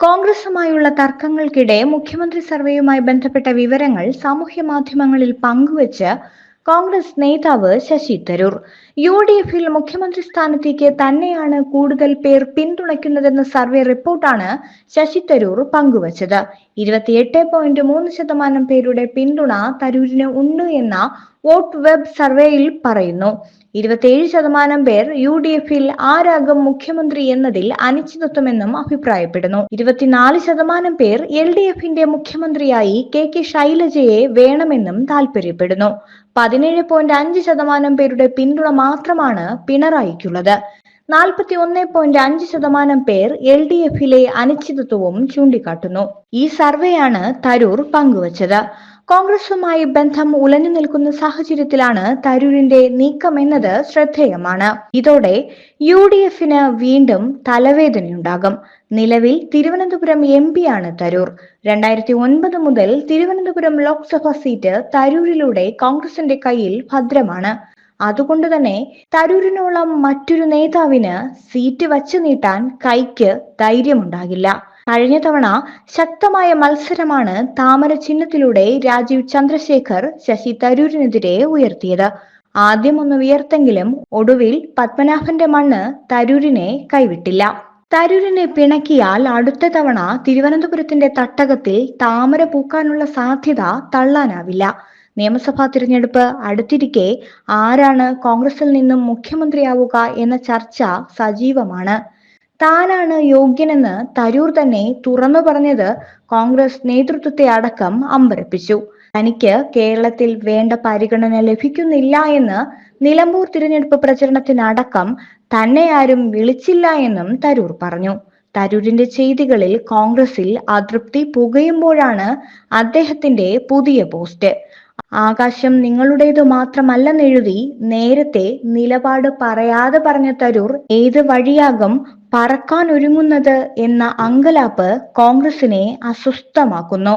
കോൺഗ്രസുമായുള്ള തർക്കങ്ങൾക്കിടെ മുഖ്യമന്ത്രി സർവേയുമായി ബന്ധപ്പെട്ട വിവരങ്ങൾ സാമൂഹ്യ മാധ്യമങ്ങളിൽ പങ്കുവച്ച് കോൺഗ്രസ് നേതാവ് ശശി തരൂർ. യു ഡി എഫിൽ മുഖ്യമന്ത്രി സ്ഥാനത്തേക്ക് തന്നെയാണ് കൂടുതൽ പേർ പിന്തുണയ്ക്കുന്നതെന്ന സർവേ റിപ്പോർട്ടാണ് ശശി തരൂർ പങ്കുവച്ചത്. ഇരുപത്തിയെട്ട് പോയിന്റ് മൂന്ന് ശതമാനം പേരുടെ പിന്തുണ തരൂരിന് ഉണ്ട് എന്ന വോട്ട് വെബ് സർവേയിൽ പറയുന്നു. ഇരുപത്തിയേഴ് ശതമാനം പേർ യു ഡി എഫിൽ ആരാകും മുഖ്യമന്ത്രി എന്നതിൽ അനിശ്ചിതത്വമെന്നും അഭിപ്രായപ്പെടുന്നു. ഇരുപത്തിനാല് ശതമാനം പേർ എൽ ഡി എഫിന്റെ മുഖ്യമന്ത്രിയായി കെ കെ ശൈലജയെ വേണമെന്നും താൽപര്യപ്പെടുന്നു. പതിനേഴ് പോയിന്റ് അഞ്ച് ശതമാനം പേരുടെ പിന്തുണ മാത്രമാണ് പിണറായിക്കുള്ളത്. നാൽപ്പത്തി ഒന്ന് പോയിന്റ് അഞ്ച് ശതമാനം പേർ എൽ ഡി എഫിലെ അനിശ്ചിതത്വവും ചൂണ്ടിക്കാട്ടുന്നു. ഈ സർവേയാണ് തരൂർ പങ്കുവച്ചത്. കോൺഗ്രസുമായി ബന്ധം ഉലഞ്ഞു നിൽക്കുന്ന സാഹചര്യത്തിലാണ് തരൂരിന്റെ നീക്കമെന്നത് ശ്രദ്ധേയമാണ്. ഇതോടെ യു ഡി എഫിന് വീണ്ടും തലവേദനയുണ്ടാകും. നിലവിൽ തിരുവനന്തപുരം എം ആണ് തരൂർ. രണ്ടായിരത്തി ഒൻപത് മുതൽ തിരുവനന്തപുരം ലോക്സഭാ സീറ്റ് തരൂരിലൂടെ കോൺഗ്രസിന്റെ കയ്യിൽ ഭദ്രമാണ്. അതുകൊണ്ട് തന്നെ തരൂരിനോളം മറ്റൊരു നേതാവിന് സീറ്റ് വച്ചു നീട്ടാൻ കൈക്ക് ധൈര്യമുണ്ടാകില്ല. കഴിഞ്ഞ തവണ ശക്തമായ മത്സരമാണ് താമര ചിഹ്നത്തിലൂടെ രാജീവ് ചന്ദ്രശേഖർ ശശി തരൂരിനെതിരെ ഉയർത്തിയത്. ആദ്യം ഒന്ന് ഉയർത്തെങ്കിലും ഒടുവിൽ പത്മനാഭന്റെ മണ്ണ് തരൂരിനെ കൈവിട്ടില്ല. തരൂരിനെ പിണക്കിയാൽ അടുത്ത തവണ തിരുവനന്തപുരത്തിന്റെ തട്ടകത്തിൽ താമര പൂക്കാനുള്ള സാധ്യത തള്ളാനാവില്ല. നിയമസഭാ തിരഞ്ഞെടുപ്പ് അടുത്തിരിക്കെ ആരാണ് കോൺഗ്രസിൽ നിന്നും മുഖ്യമന്ത്രിയാവുക എന്ന ചർച്ച സജീവമാണ്. താനാണ് യോഗ്യനെന്ന് തരൂർ തന്നെ തുറന്നു പറഞ്ഞത് കോൺഗ്രസ് നേതൃത്വത്തെ അടക്കം അമ്പരപ്പിച്ചു. തനിക്ക് കേരളത്തിൽ വേണ്ട പരിഗണന ലഭിക്കുന്നില്ല എന്ന് നിലമ്പൂർ തിരഞ്ഞെടുപ്പ് പ്രചരണത്തിനടക്കം തന്നെ ആരും വിളിച്ചില്ല എന്നും തരൂർ പറഞ്ഞു. തരൂരിന്റെ ചെയ്തികളിൽ കോൺഗ്രസിൽ അതൃപ്തി പുകയുമ്പോഴാണ് അദ്ദേഹത്തിന്റെ പുതിയ പോസ്റ്റ്. ആകാശം നിങ്ങളുടേത് മാത്രമല്ലെന്നെഴുതി നേരത്തെ നിലപാട് പറയാതെ പറഞ്ഞ തരൂർ ഏത് വഴിയാകും പറക്കാൻ ഒരുങ്ങുന്നത് എന്ന അങ്കലാപ്പ് കോൺഗ്രസിനെ അസ്വസ്ഥമാക്കുന്നു.